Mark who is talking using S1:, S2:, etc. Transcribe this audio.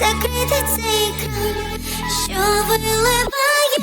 S1: закрити цей кран, що виливає.